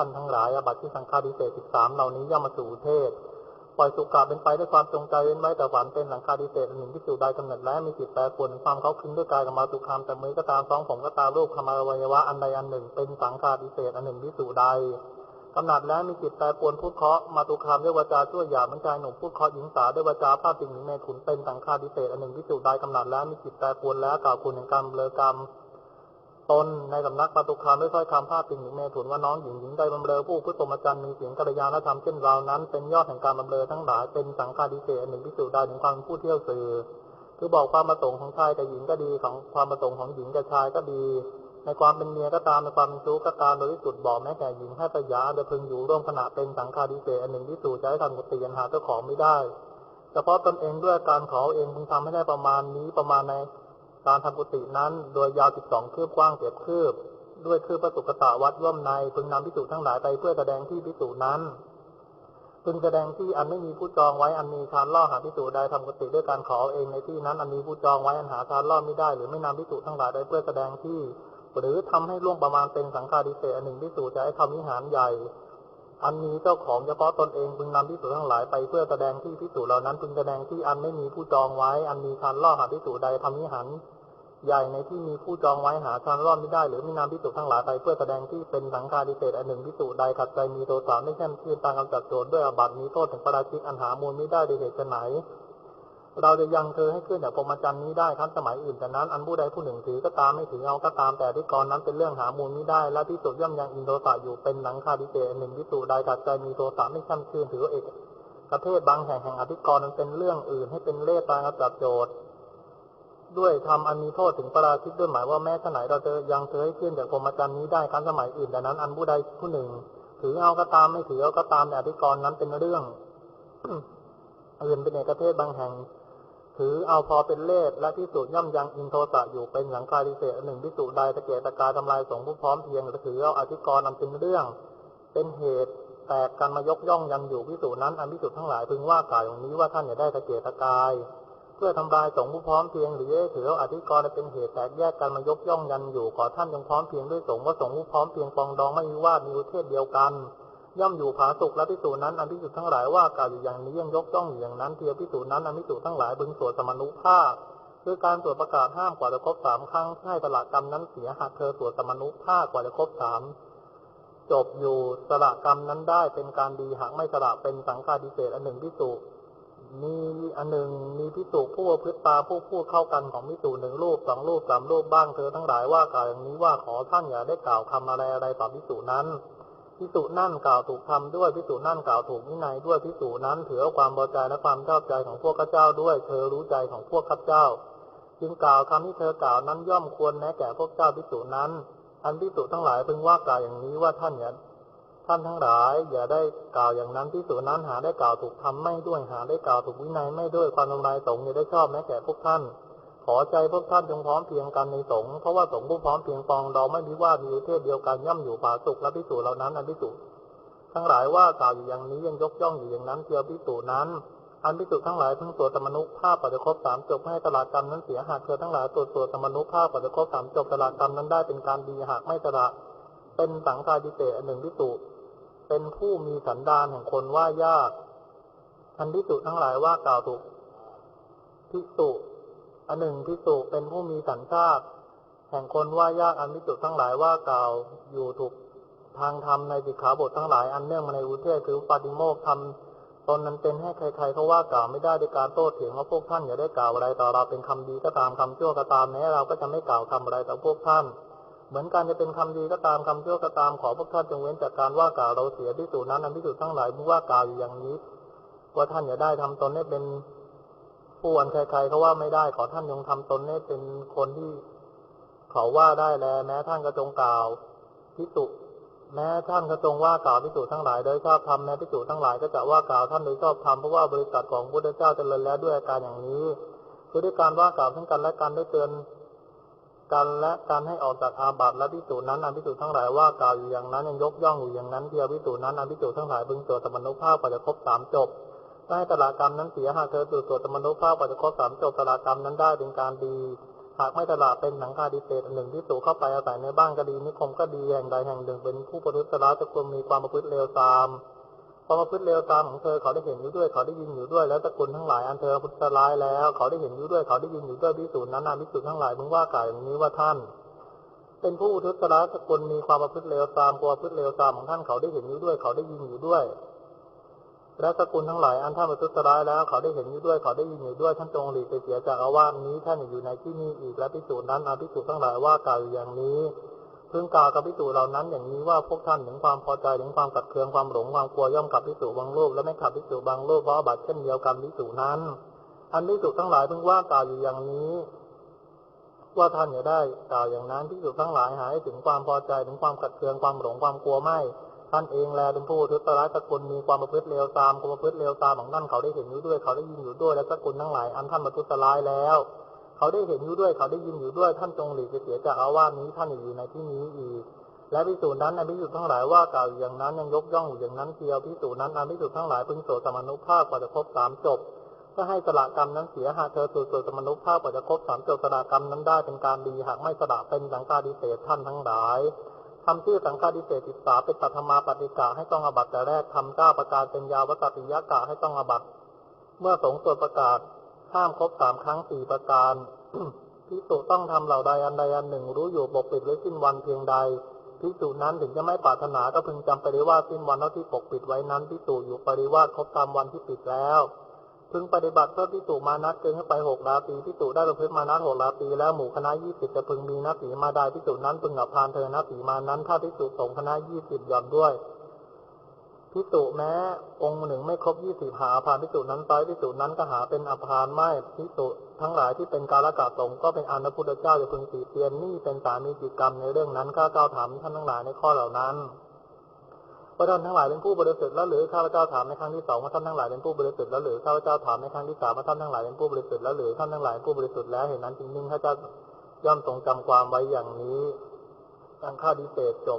ท่านทั้งหลายอาบัติที่สังฆาทิเศษสิบสามเหล่านี้ย่อมมาสู่เทศปล่อยสุกะเป็นไปด้วยความจงใจเว้นไว้แต่ฝันเป็นหลังคาดิเศษอันหนึ่งที่สู่ใดกำเนิดและมีจิตแปรปรวนความเขาคึงด้วยกายกับมาตุคามแต่มือก็ตามสองผมก็ตามรูปคมาอวัยวะอันใดอันหนึ่ง เป็นสังฆาดิเศษอันหนึ่งที่สู่ใดกำหนัดแล้วมีจิตแปรปรวนพูดเคาะมาตุคามด้วยวาจาชั่วหยาบมือนชายหนุ่มพูดเคาะหญิงสาวด้วยวาจาพาดปิงหรือเมถุนเป็นสังฆาดิเศษอันหนึ่งที่สู่ใดกำหนัดแล้วมีจิตแปรปรวนแล้วกล่าวคุณแห่งกรรมเลอกรรม ตนในสำนักปตุคามด้วยถ้อยคำพาดปิงหรือเมถุนว่าน้องหญิงหญิงใดบำเรอผู้พุทธมจันทร์มีเสียงกัลยาณธรรมเช่นเรานั้น เป็นยอดแห่งการบำเรอทั้งหลายเป็นสังฆาดิเศษหนึ่งพิสูจน์ได้ถึงความผู้เที่ยวสื่อคือบอกความประสงค์ของชายกับหญิงก็ดีของความประสงค์ของหญิงกับชายก็ดี ในความเป็นเมียก็ตามในความเป็นชู้ก็ตามโดยที่สุดบอกแม้แก่หญิงให้ประยาโดยพึงอยู่ร่วมขณะเป็นสังฆาดิเศษหนึ่งที่สู่จะให้ทำกุฏิยันหาเจ้าของไม่ได้เฉพาะตนเองด้วยการขอเองพึงทำให้ได้ประมาณนี้ประมาณใน การทำกุฏินั้นโดยยาวสิบสองคืบกว้างเจ็ดคืบ ด้วยคือประสุกตะวัดย่อมในพึงนำพิสูจทั้งหลายไปเพื่อแสดงที่พิสูจนั้น พึงแสดงที่อันไม่มีผู้จองไว้อันมีชานล่อหาพิสูจน์ใดทำกุฏิด้วยการขอเองในที่นั้น อันมีผู้จองไว้อันหาชานล่อไม่ได้ หรือไม่นำพิสูจทั้งหลายไปเพื่อแสดงที่ หรือทำให้ล่วงประมาณเป็นสังฆาดิเศษอันหนึ่งพิสูจจะให้ทำวิหารใหญ่ อันมีเจ้าของเฉพาะตนเองพึงนำพิสูจทั้งหลายไปเพื่อแสดงที่พิสูจเหล่านั้นพึงแสดงที่อันไม่มีผู้จองไว้ อันมีชันล่อหาพิสูจใดทำนิหัน ใหญ่ในที่มีผู้จองไว้หาชันล่อไม่ได้ หรือมีนาพิสูจทั้งหลายไปเพื่อแสดงที่เป็นสังฆาดิเศษอันหนึ่งพิสูจใดขัดใจมีโทสะไม่แช่มชื่นตามคำจัดโจทย์ด้วยอบัติมีโทษถึงประราชิกอันหามูลไม่ได้โดยเหตุไหน เราจะยังเธอให้ขึ้นแต่พรมจรรย์นี้ได้ครับสมัยอื่นแต่นั้นอันผู้ใดผู้หนึ่งถือก็ตามไม่ถือเอาก็ตามแต่ที่กรนั้นเป็นเรื่องหามูลไม่ได้ และพิสูจย่อมยังอินโทสะอยู่เป็นหนังคาดิเศษหนึ่งพิสูจใดขัดใจมีโทสะไม่แช่มชื่นถือเอกประเทศบางแห่งแห่งอธิกรณ์นั้นเป็นเรื่องอื่นให้เป็นเล่ตามกำจัดโจทย์ด้วยทำอันมีโทษถึงประราชิกด้วยหมายว่าแม้ขณะเราจะยังเธอให้ขึ้นจากพรมจรรย์นี้ได้ครั้นสมัยอื่นแต่นั้น อันผู้ใดผู้หนึ่ง ถือเอาก็ตามไม่ถือเอาก็ตามในอธิกรณ์นั้นเป็นเรื่องอื่นเป็นเอกเทศบางแห่ง ถือเอาพอเป็นเลสและพิสูจน์ย่อมยังอินโทสะอยู่เป็นหลังคาดิเศษหนึ่งพิสูจน์ใดตะเกียตะกายทำลายสงผู้พร้อมเพียงถือเอาอธิกรณ์นำเป็นเรื่อง เป็นเหตุแตกกันมายกย่องยันอยู่พิสูจน์นั้นอันพิสูจน์ทั้งหลายพึงว่ากล่าวอย่างนี้ว่าท่านอย่าได้ตะเกียตะกาย เพื่อทำลายสงผู้พร้อมเพียง หรือถือเอาอธิกรณ์เป็นเหตุแตกแยกกันมายกย่องยันอยู่ขอท่านจงพร้อมเพียงด้วยสงว่าสงผู้พร้อมเพียงปองดองไม่มีวามีอุเทศเดียวกัน ย่อมอยู่ผาสุกและพิสูจน์นั้นอันพิสูจน์ทั้งหลายว่ากล่าวอยู่อย่างนี้ยังยกย่องอยู่อย่างนั้นเทียพิสูจน์นั้นอันพิสูจน์ทั้งหลายบึงสวดสมนุภาพคือการสวดประกาศห้ามกว่าจะครบสามครั้งให้ตลาดกรรมนั้นเสียหากเธอสวดสมนุภาพกว่าจะครบสามจบอยู่สละกรรมนั้นได้เป็นการดีหากไม่สละเป็นสังฆาดิเศษอันหนึ่งพิสูจมีอันหนึ่งมีพิสูจผู้พฤตตาผู้พูดเข้ากันของพิสูจหนึ่งรูปสองรูปสามรูปบ้างเธอทั้งหลายว่ากล่าวอย่างนี้ว่าขอท่านอย่าได้กล่าวคำอะไรอะไรต่อพิสูจนั้น พิสูจนั่นกล่าวถูกทำด้วยพิสูจนั่นกล่าวถูกวินัยด้วยพิสูจนั้นถือเอาความพอใจและความชอบใจของพวกข้าเจ้าด้วย เธอรู้ใจของพวกข้าเจ้า จึงกล่าวคำที่เธอกล่าวนั้นย่อมควรแม้แก่พวกเจ้าพิสูจนั้นอันพิสูจทั้งหลายพึงว่ากล่าวอย่างนี้ว่าท่านอย่าท่านทั้งหลาย อย่าได้กล่าวอย่างนั้นพิสูจนั้นหาได้กล่าวถูกทำไม่ด้วยหาได้กล่าวถูกวินัยไม่ด้วยความทำลายสงฆ์อย่าได้ชอบแม้แก่พวกท่าน ขอใจพวกท่านจงพร้อมเพียงกันในสงฆ์เพราะว่าสงฆ์ผู้พร้อมเพียงปองดองไม่มีว่ามีเทศเดียวกันย่อมอยู่ผาสุกและพิสูจน์เหล่านั้นอันพิสูจน์ทั้งหลายว่ากล่าวอยู่อย่างนี้ยังยกย่องอยู่อย่างนั้นเทียวพิสูจนั้น อันพิสูจน์ทั้งหลายทั้งตัวสมนุภาพปัจจครบสามจบให้ตลาดกรรมนั้นเสียหากเธอทั้งหลายตัวตัวสมนุภาพปัจจครบสามจบตลาดกรรมนั้นได้เป็นการดีหากไม่ตละเป็นสังฆาดิเตอันหนึ่งพิสูจเป็นผู้มีสันดานแห่งคนว่ายากอันพิสูจทั้งหลายว่ากล่าวถูกพิสูจ อันหนึ่งพิสูจเป็นผู้มีสัญชาติ แห่งคนว่ายากอันพิสูจทั้งหลายว่ากล่าวอยู่ถูกทางธรรมในสิกขาบททั้งหลายอันเนื่องมาในอุเทศคือปาติโมกทำตนนั้นเป็นให้ใครๆเขาว่ากล่าวไม่ได้ในการโต้เถียงว่าพวกท่านอย่าได้กล่าวอะไรต่อเราเป็นคำดีก็ตามคำชั่วก็ตามแม้เราก็จะไม่กล่าวคำอะไรต่อพวกท่าน เหมือนกันจะเป็นคำดีก็ตามคำชั่วก็ตามขอพวกท่านจงเว้นจากการว่ากล่าวเราเสียที่สูจนั้นอันพิสูจทั้งหลายผู้ว่ากล่าวอยู่อย่างนี้ว่าท่านอย่าได้ทำตนให้เป็น ผู้อันใครๆเขาว่าไม่ได้ขอท่านจงทำตนให้เป็นคนที่เขาว่าได้แลแม้ท่านก็จงกล่าวพิสุแม้ท่านก็จงว่ากล่าวพิสูทั้งหลายโดยชอบธรรมแม้พิสูทั้งหลายก็จะว่ากล่าวท่านโดยชอบธรรมเพราะว่าบริษัทของพุทธเจ้าเจริญแล้วด้วยอาการอย่างนี้คือด้วยการว่ากล่าวทั้งกันและกันได้เตือนกันและการให้ออกจากอาบัติและพิสูจนั้นอันพิสูจทั้งหลายว่ากล่าวอยู่อย่างนั้นยังยกย่องอยู่อย่างนั้นเทียวพิสูจนั้นอันพิสูจทั้งหลายบึงตัวสมนุภาพปัจจะครบสามจบ ได้ตลาดกรรมนั้นเสียหากเธอตัวตัวสมนุภาพปัจจะครบสามจบตลาดกรรมนั้นได้เป็นการดี หากไม่ตลาดเป็นหนังคาดิเศษหนึ่งที่สู่เข้าไปอาศัยในบ้านก็ดีนิคมก็ดีแห่งใดแห่งหนึ่งเป็นผู้ประพฤติร้ายจะควรมีความประพฤติเลวตามความประพฤติเลวตามของเธอเขาได้เห็นอยู่ด้วย เขาได้ยินอยู่ด้วย แล้วตะกูลทั้งหลายอันเธอพฤติร้ายแล้ว เขาได้เห็นอยู่ด้วย เขาได้ยินอยู่ด้วยพิสูจน์นั้นนาพิสูจน์ทั้งหลายมึงว่ากล่าวอย่างนี้ว่าท่านเป็นผู้ทุตร้ายสกุลมีความประพฤติเลวตามความประพฤติเลวตามของท่านเขาได้เห็นอยู่ด้วย เขาได้ยินอยู่ด้วย และสกุลทั้งหลายอันท่านประทุษร้ายแล้ว เขาได้เห็นอยู่ด้วยเขาได้ยินอยู่ด้วยท่านจงหลีกไปเสียจากอาวาสนี้ท่านอยู่ในที่นี้อีกและพิสูจน์นั้นอาพิสูจน์ทั้งหลายว่ากล่าวอย่างนี้พึงกล่าวกับพิสูจน์เหล่านั้น อย่างนี้ว่าพวกท่านถึงความพอใจถึงความกัดเคืองความหลงความกลัวย่อมขับพิสูจน์บางรูปและไม่ขับพิสูจน์บางรูปเพราะอาบัตเช่นเดียวกันพิสูจน์นั้นอันพิสูจน์ทั้งหลายพึงว่ากล่าวอยู่อย่างนี้ ว่าท่านอย่าได้กล่าวอย่างนั้นพิสูจน์ทั้งหลายหายถึงความพอใจถึงความขัดเคืองความหลงความกลัวไม่ ท่านเองแลเป็นผู้ทุตร้ายสกุลมีความประพฤติเลวตามความประพฤติเลวตามของท่านเขาได้เห็นอยู่ด้วย เขาได้ยินอยู่ด้วย และสกุลทั้งหลายอันท่านประทุษร้ายแล้ว เขาได้เห็นอยู่ด้วยเขาได้ยินอยู่ด้วย ท่านจงหลีกเสียจากอาวาสนี้ท่านอยู่ในที่นี้อีกและพิสูจน์นั้นในพิสูจน์ทั้งหลายว่ากล่าวอย่างนั้นยังยกย่องอย่างนั้นเทียวพิสูจน์นั้นอันพิสูจน์ทั้งหลายพึงโสดสมนุภาพกว่าจะครบสามจบเพื่อให้สละกรรมนั้นเสียหากเธอสู่สู่สมนุภาพกว่าจะครบสามจบสละกรรมนั้นได้เป็นการดีหากไม่สละเป็นสังฆาดิเศษท่านทั้งหลาย ทำชื่อสังฆาดิเศษติสาเป็นปัทมาปฏิกาให้ต้องอบัตแต่แรกทำเก้าประการเป็นยาวกติยากะให้ต้องอบัตเมื่อสงฆ์ตรวจประกาศห้ามครบสามครั้งสี่ประการพิสุต้องทำเหล่าใดอันใดอันหนึ่ง รู้อยู่ปกปิดไว้สิ้นวันเพียงใดพิสูนั้นถึงจะไม่ปรารถนาก็พึงจำปริว่าสิ้นวันเท่าที่ปกปิดไว้นั้นพิสูอยู่ปริวาครบตามวันที่ปิดแล้ว พึงปฏิบัติเพื่อพิสูจมานัดเกินขึ้นไปหกราปีพิสูจได้ประพฤติมานัดหกราปี แล้วหมู่คณะยี่สิบจะพึงมีนักสีมาได้พิสูจนั้นพึงอับพานเธอนักสีมานั้น ถ้าพิสูจสงคณะยี่สิบย่อมด้วยพิสูจแม้องค์หนึ่งไม่ครบยี่สิบหาอภานพิสูจนั้นไปพิสูจนั้นก็หาเป็นอภานไม่พิสูจทั้งหลายที่เป็นการละกาสงก็เป็นอานพุทธเจ้าจะพึงสีเตียนนี่เป็นสามีจิตกรรมในเรื่องนั้นข้าเจ้าถามท่านทั้งหลายในข้อเหล่านั้น ว่าท่านทั้งหลายเป็นผู้บริสุทธิ์แล้วหรือข้าพเจ้าถามในครั้งที่สองว่าท่านทั้งหลายเป็นผู้บริสุทธิ์แล้วหรือข้าพเจ้าถามในครั้งที่สามว่าท่านทั้งหลายเป็นผู้บริสุทธิ์แล้วหรือท่านทั้งหลายผู้บริสุทธิ์แล้วเห็นนั้นจริงๆข้าเจ้าย่อมทรงจำความไว้อย่างนี้ดังข้าดิเศษจบ